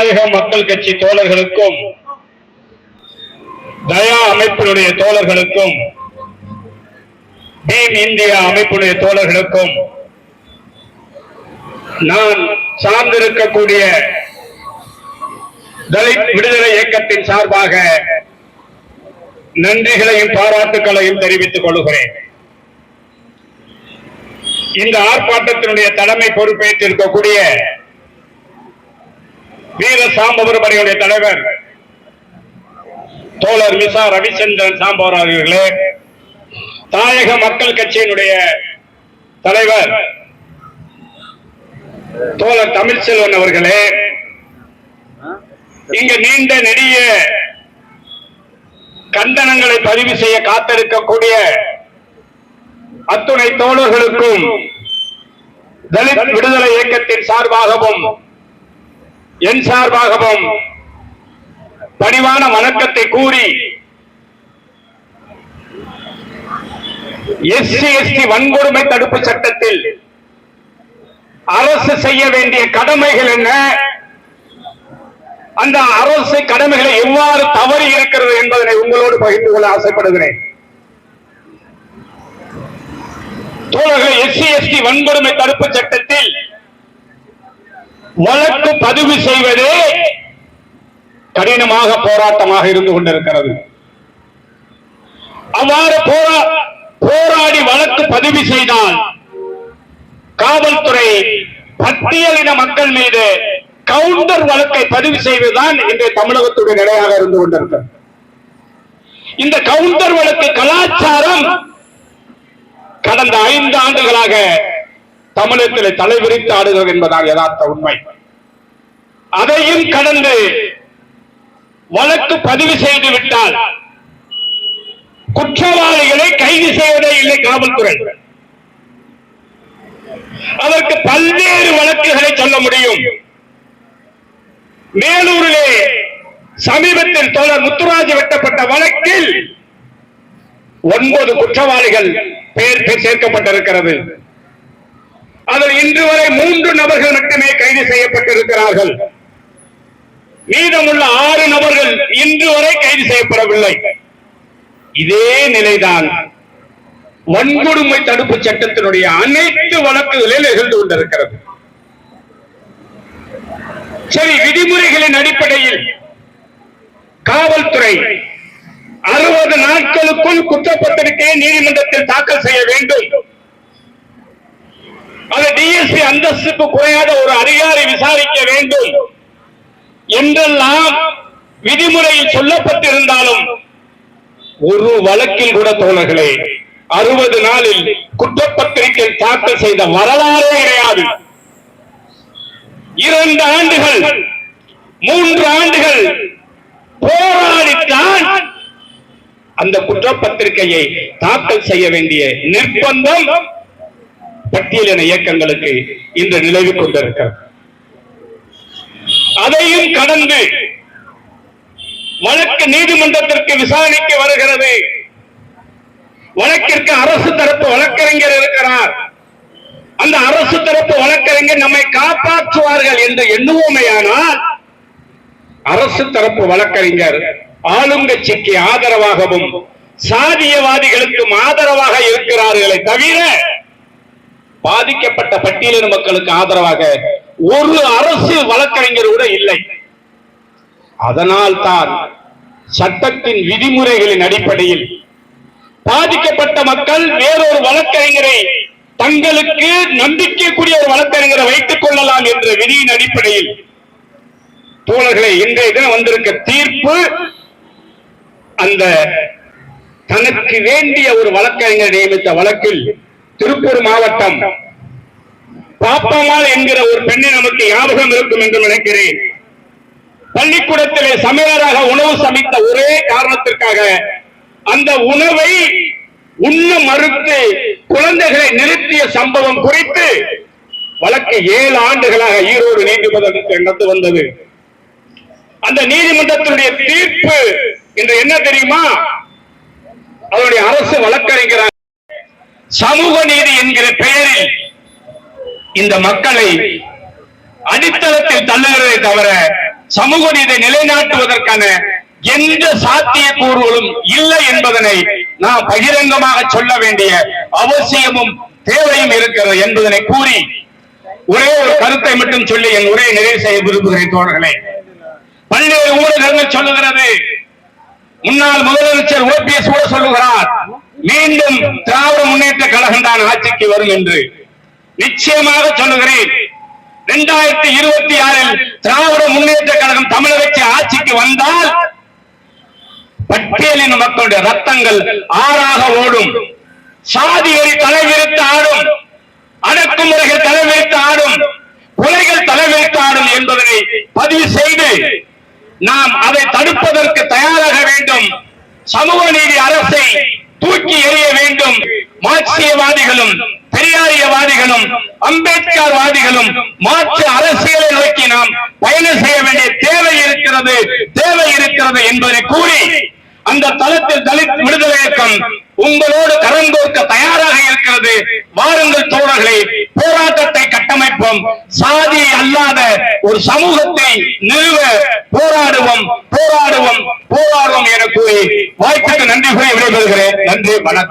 ஜனநாயக மக்கள் கட்சி தோழர்களுக்கும் தயா அமைப்பினுடைய தோழர்களுக்கும் டீம் இந்தியா அமைப்புடைய தோழர்களுக்கும் நான் சார்ந்திருக்கக்கூடிய தலித் விடுதலை இயக்கத்தின் சார்பாக நன்றிகளையும் பாராட்டுகளையும் தெரிவித்துக் கொள்கிறேன். இந்த ஆர்ப்பாட்டத்தினுடைய தலைமை பொறுப்பேற்றிருக்கக்கூடிய வீர சாம்பவர் படையுடைய தலைவர் தோழர் மிசா ரவிச்சந்திரன் சாம்பவர் அவர்களே தாயக மக்கள் கட்சியினுடைய தலைவர் தோழர் தமிழ்ச்செல்வன் அவர்களே இங்க நீண்ட நெடிய கண்டனங்களை பதிவு செய்ய காத்திருக்கக்கூடிய அத்துணை தோழர்களுக்கும் தலித் விடுதலை இயக்கத்தின் சார்பாகவும் என் சார்பாகவும் பணிவான வணக்கத்தை கூறி எஸ்சி எஸ்டி வன்கொடுமை தடுப்பு சட்டத்தில் அரசு செய்ய வேண்டிய கடமைகள் என்ன? அந்த அரசு கடமைகளை எவ்வாறு தவறி இருக்கிறது என்பதனை உங்களோடு பகிர்ந்து கொள்ள ஆசைப்படுகிறேன். தோழர்கள் எஸ்சி எஸ்டி வன்கொடுமை தடுப்பு சட்டத்தில் வழக்கு பதிவு செய்வதே கடினமாக போராட்டமாக இருந்து கொண்டிருக்கிறது. அவ்வாறு போரா- போராடி வழக்கு பதிவு செய்தால் காவல்துறை பட்டியலின மக்கள் மீது கவுண்டர் வழக்கை பதிவு செய்வதுதான் இன்றைய தமிழகத்துடைய நிலையாக இருந்து கொண்டிருக்கிறது. இந்த கவுண்டர் வழக்கு கலாச்சாரம் கடந்த ஐந்து ஆண்டுகளாக தமிழகத்தில் தலைவிரித்து ஆடுகிறது என்பதால் யதார்த்த உண்மை. அதையும் கடந்து வழக்கு பதிவு செய்து விட்டால் குற்றவாளிகளை கைது செய்வதே இல்லை காவல்துறை. அதற்கு பல்வேறு வழக்குகளை சொல்ல முடியும். மேலூரிலே சமீபத்தில் தோழர் முத்துராஜ் வெட்டப்பட்ட வழக்கில் ஒன்பது குற்றவாளிகள் பெயர் சேர்க்கப்பட்டிருக்கிறது. அதில் இன்று வரை மூன்று நபர்கள் மட்டுமே கைது செய்யப்பட்டிருக்கிறார்கள். மீதமுள்ள ஆறு நபர்கள் இன்று வரை கைது செய்யப்படவில்லை. இதே நிலைதான் வன்கொடுமை தடுப்பு சட்டத்தினுடைய அனைத்து வழக்குகளில் நிகழ்ந்து கொண்டிருக்கிறது. சரி விதிமுறைகளின் அடிப்படையில் காவல்துறை அறுபது நாட்களுக்குள் குற்றப்பத்திரிகையை நீதிமன்றத்தில் தாக்கல் செய்ய வேண்டும். அது டிஎஸ்பி அந்தஸ்துக்கு குறையாத ஒரு அதிகாரி விசாரிக்க வேண்டும். என்றெல்லாம் விதிமுறையில் சொல்லப்பட்டிருந்தாலும் ஒரு வழக்கில் கூட தோழர்களே அறுபது நாளில் குற்றப்பத்திரிகை தாக்கல் செய்த வரலாறே கிடையாது. இரண்டு ஆண்டுகள் மூன்று ஆண்டுகள் போராடித்தான் அந்த குற்றப்பத்திரிகையை தாக்கல் செய்ய வேண்டிய நிர்பந்தம் பட்டியலின இயக்கங்களுக்கு இன்று நிலவி கொண்டிருக்கிறது. அதையும் கடந்து வழக்கு நீதிமன்றத்திற்கு விசாரணைக்கு வருகிறது. வழக்கிற்கு அரசு தரப்பு வழக்கறிஞர் இருக்கிறார். அந்த அரசு தரப்பு வழக்கறிஞர் நம்மை காப்பாற்றுவார்கள் என்று எண்ணுவோமையானால் அரசு தரப்பு வழக்கறிஞர் ஆளுங்கட்சிக்கு ஆதரவாகவும் சாதியவாதிகளுக்கும் ஆதரவாக இருக்கிறார்களே தவிர பாதிக்கப்பட்ட பட்டியலின மக்களுக்கு ஆதரவாக ஒரு அரசு வழக்கறிஞர் கூட இல்லை. அதனால் தான் சட்டத்தின் விதிமுறைகளின் அடிப்படையில் பாதிக்கப்பட்ட மக்கள் வேறொரு வழக்கறிஞரை தங்களுக்கு நம்பிக்கைக்குரிய ஒரு வழக்கறிஞரை வைத்துக் கொள்ளலாம் என்ற விதியின் அடிப்படையில் தோழர்களை இன்றைய தினம் வந்திருக்க தீர்ப்பு அந்த தனக்கு வேண்டிய ஒரு வழக்கறிஞர் நியமித்த வழக்கில் திருப்பூர் மாவட்டம் பாப்பம்மாள் என்கிற ஒரு பெண்ணை நமக்கு ஞாபகம் இருக்கும் என்று நினைக்கிறேன். பள்ளிக்கூடத்திலே சமையலராக உணவு சமைத்த ஒரே காரணத்திற்காக அந்த உணவை உண்ண மறுத்து குழந்தைகளை நிறுத்திய சம்பவம் குறித்து வழக்கு ஏழு ஆண்டுகளாக ஈரோடு நீதிமன்றத்தில் நடந்து வந்தது. அந்த நீதிமன்றத்தினுடைய தீர்ப்பு என்று என்ன தெரியுமா? அவருடைய அரசு வழக்கறிஞராக சமூக நீதி என்கிற பெயரில் இந்த மக்களை அடித்தளத்தில் தள்ளுகிறதை தவிர சமூக நீதி நிலைநாட்டுவதற்கான எந்த சாத்தியக்கூறுகளும் இல்லை என்பதனை நாம் பகிரங்கமாக சொல்ல வேண்டிய அவசியமும் தேவையும் இருக்கிறது என்பதனை கூறி ஒரே ஒரு கருத்தை மட்டும் சொல்லி என் உரையை நிறைவு செய்ய விரும்புகிறேன் தோழர்களே. பல்வேறு ஊடகங்கள் சொல்லுகிறது. முன்னாள் முதலமைச்சர் ஓபிஎஸ் கூட சொல்லுகிறார் மீண்டும் திராவிட முன்னேற்ற கழகம் தான் ஆட்சிக்கு வரும் என்று. நிச்சயமாக சொல்லுகிறேன். இரண்டாயிரத்தி இருபத்தி ஆறில் திராவிட முன்னேற்ற கழகம் தமிழகத்தை ஆட்சிக்கு வந்தால் பட்டியலின் மக்களுடைய ரத்தங்கள் ஆறாக ஓடும். சாதி வெறி தலைவிரித்து ஆடும். அடக்குமுறைகள் தலைவிரித்து ஆடும். கொலைகள் தலைவிரித்து ஆடும் என்பதனை பதிவு செய்து நாம் அதை தடுப்பதற்கு தயாராக வேண்டும். சமூக நீதி அரசை தூக்கி எறிய வேண்டும். மார்க்சியவாதிகளும் பெரியாரியவாதிகளும் அம்பேத்கர் வாதிகளும் மாற்று அரசியலை நோக்கி நாம் பயணம் செய்ய வேண்டிய தேவை இருக்கிறது தேவை இருக்கிறது என்பதை கூறி அந்த தளத்தில் தலித் விடுதலை இயக்கம் உங்களோடு கரங்கோர்க்க தயாராக இருக்கிறது. வாருங்கள் தோழர்களே போராட்டத்தை கட்டமைப்போம். சாதி அல்லாத ஒரு சமூகத்தை நிறுவ போராடுவோம் போராடுவோம் போராடுவோம் என கூறி வாய்ப்புக்கு நன்றி கூறி விடைபெறுகிறேன். நன்றி வணக்கம்.